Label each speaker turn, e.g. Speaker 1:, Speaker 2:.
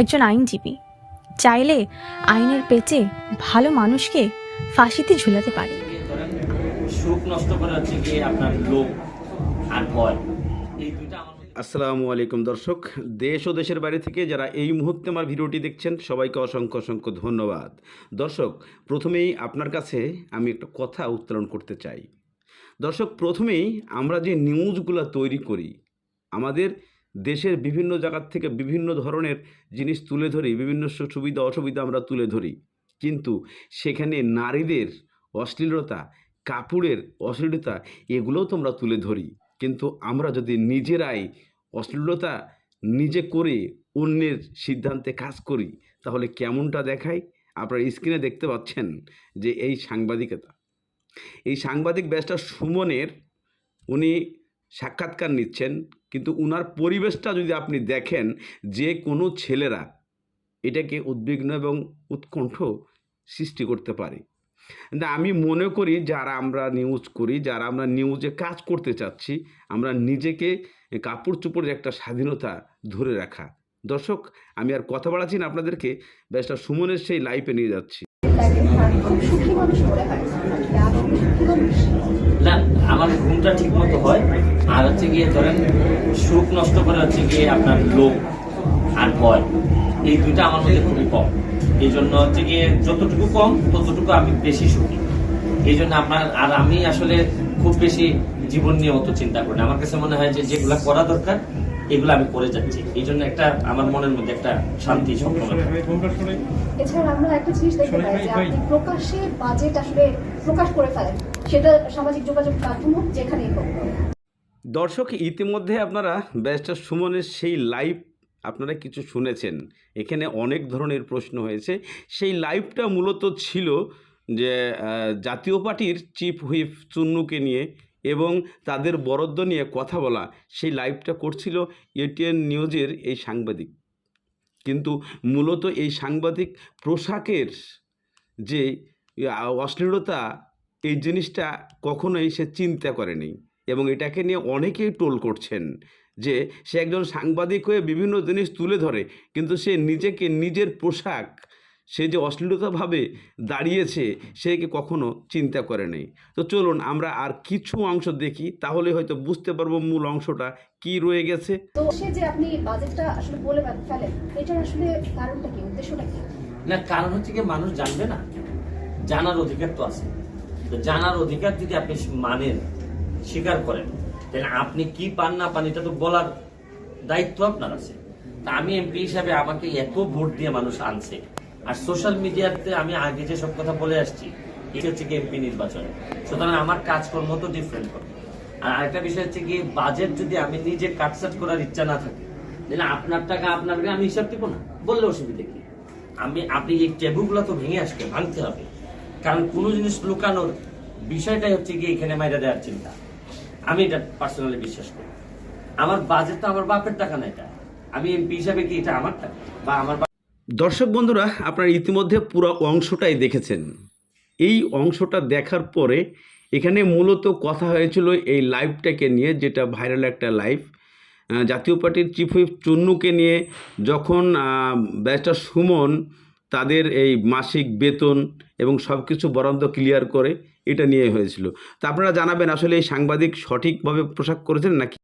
Speaker 1: একজন আইনজীবী। চাইলে আইনের পেচে ভালো মানুষকে ফাঁসিতে ঝুলাতে পারে।
Speaker 2: সুখ নষ্ট করা হচ্ছে গিয়ে আপনার লোভ আর ভয়। এই দুইটা
Speaker 3: আসসালামু আলাইকুম দর্শক। দেশ ও দেশের বাইরে থেকে যারা এই মুহূর্তে আমার ভিডিওটি দেখছেন সবাইকে অসংখ্য অসংখ্য ধন্যবাদ। দর্শক প্রথমেই আপনার কাছে আমি একটা কথা উত্তোলন করতে চাই। দর্শক প্রথমেই আমরা যে নিউজগুলো তৈরি করি আমাদের দেশের বিভিন্ন জায়গার থেকে বিভিন্ন ধরনের জিনিস তুলে ধরি, বিভিন্ন সুবিধা, অসুবিধা আমরা তুলে ধরি। কিন্তু সেখানে নারীদের অশ্লীলতা, কাপড়ের অশ্লীলতা, এগুলোও তো আমরা তুলে ধরি। কিন্তু আমরা যদি নিজেরাই অশ্লীলতা নিজে করে অন্যের সিদ্ধান্তে কাজ করি, তাহলে কেমনটা দেখায়? আপনারা স্ক্রিনে দেখতে পাচ্ছেন যে এই সাংবাদিকতা। এই সাংবাদিক ব্যাসটা সুমনের, উনি সাক্ষাৎকার নিচ্ছেন, কিন্তু উনার পরিবেশটা যদি আপনি দেখেন যে কোনো ছেলেরা এটাকে উদ্বিগ্ন এবং উৎকণ্ঠ সৃষ্টি করতে পারে। আমি মনে করি যারা আমরা নিউজ করি, যারা আমরা নিউজে কাজ করতে চাচ্ছি, আমরা নিজেকে কাপড় চোপড়ের একটা স্বাধীনতা ধরে রাখা। দর্শক, আমি আর কথা বাড়াচ্ছি না আপনাদেরকে, ব্যাসটা সুমনের সেই লাইফে নিয়ে যাচ্ছি।
Speaker 2: আমার ঘুমটা ঠিক মতো হয়, আর হচ্ছে গিয়ে ধরেন সুখ নষ্ট করে হচ্ছে গিয়ে আপনার লোক আর ভয়, এই দুইটা আমার মধ্যে খুবই কম। এই জন্য হচ্ছে গিয়ে যতটুকু কম, ততটুকু আমি বেশি সুখী। এই জন্য আপনার আর আমি আসলে খুব বেশি জীবন নিয়ে অত চিন্তা করি আমার কাছে মনে হয় যে যেগুলো করা দরকার এগুলো আমি করে যাচ্ছি। এই জন্য একটা আমার মনের মধ্যে একটা শান্তি সবসময়
Speaker 4: এছাড়া আমরা একটা জিনিস দেখতে পাই যে আপনি প্রকাশ্যে বাজেট আসলে প্রকাশ করে ফেলেন। সেটা সামাজিক যোগাযোগ মাধ্যম হোক যেখানেই হোক।
Speaker 3: দর্শক ইতিমধ্যে আপনারা ব্যারিস্টার সুমনের সেই লাইভ আপনারা কিছু শুনেছেন। এখানে অনেক ধরনের প্রশ্ন হয়েছে। সেই লাইভটা মূলত ছিল যে জাতীয় পার্টির চিফ হুইপ চুন্নুকে নিয়ে এবং তাদের বরাদ্দ নিয়ে কথা বলা সেই লাইভটা করছিল এটিএন নিউজের এই সাংবাদিক। কিন্তু মূলত এই সাংবাদিক পোশাকের যে অশ্লীলতা, এই জিনিসটা কখনোই সে চিন্তা করেনি এবং এটাকে নিয়ে অনেকেই টোল করছেন যে, সে একজন সাংবাদিক হয়ে বিভিন্ন জিনিস তুলে ধরে, কিন্তু সে নিজেকে নিজের পোশাক সে যে অশ্লীলতাভাবে দাঁড়িয়েছে সে কি কখনো চিন্তা করে নেই? তো চলুন আমরা আর কিছু অংশ দেখি তাহলে হয়তো বুঝতে পারব মূল অংশটা কি রয়ে গেছে।
Speaker 4: তো সে যে আপনি বাজেটটা আসলে বলে ফেলেন এটার আসলে কারণটা কি উদ্দেশ্যটা কি?
Speaker 2: না কারণ হচ্ছে কি মানুষ জানবে না জানার অধিকার তো আছে। তো জানার অধিকার যদি আপনি মানেন স্বীকার করেন তাহলে আপনি কি পান না পান এটা তো বলার দায়িত্ব আপনার আছে। তা আমি এমপি হিসাবে আমাকে এত ভোট দিয়ে মানুষ আনছে আর সোশ্যাল মিডিয়াতে আমি আগে যে সব কথা বলে আসছি, এটা হচ্ছে এমপি নির্বাচনে। সুতরাং আমার কাজকর্ম তো ডিফারেন্ট হবে। আর আরেকটা বিষয় হচ্ছে কি বাজেট যদি আমি নিজে কাটসাট করার ইচ্ছা না থাকে, তাহলে আপনার টাকা আপনার আমি হিসাব দিব না। বললে অসুবিধা কি? আমি, আপনি এই টেবুগুলো তো ভেঙে আসবে ভাঙতে হবে। কারণ কোনো জিনিস লুকানোর বিষয়টাই হচ্ছে কি, এখানে মাইরা দেওয়ার চিন্তা। আমি এটা পার্সোনালি বিশ্বাস করি। আমার বাজেট তো আমার বাপের টাকা না এটা। আমি এমপি হিসাবে কি এটা আমার টাকা? বা আমার
Speaker 3: দর্শক বন্ধুরা, আপনারা ইতিমধ্যে পুরো অংশটাই দেখেছেন। এই অংশটা দেখার পরে এখানে মূলত কথা হয়েছিল এই লাইভটাকে নিয়ে, যেটা ভাইরাল একটা লাইভ। জাতীয় পার্টির চিফ হুইপ চুন্নুকে নিয়ে যখন ব্যারিস্টার সুমন তাদের এই মাসিক বেতন এবং সব কিছু বরাদ্দ ক্লিয়ার করে, এটা নিয়ে হয়েছিল। তা আপনারা জানাবেন, আসলে এই সাংবাদিক সঠিকভাবে পোশাক করেছেন নাকি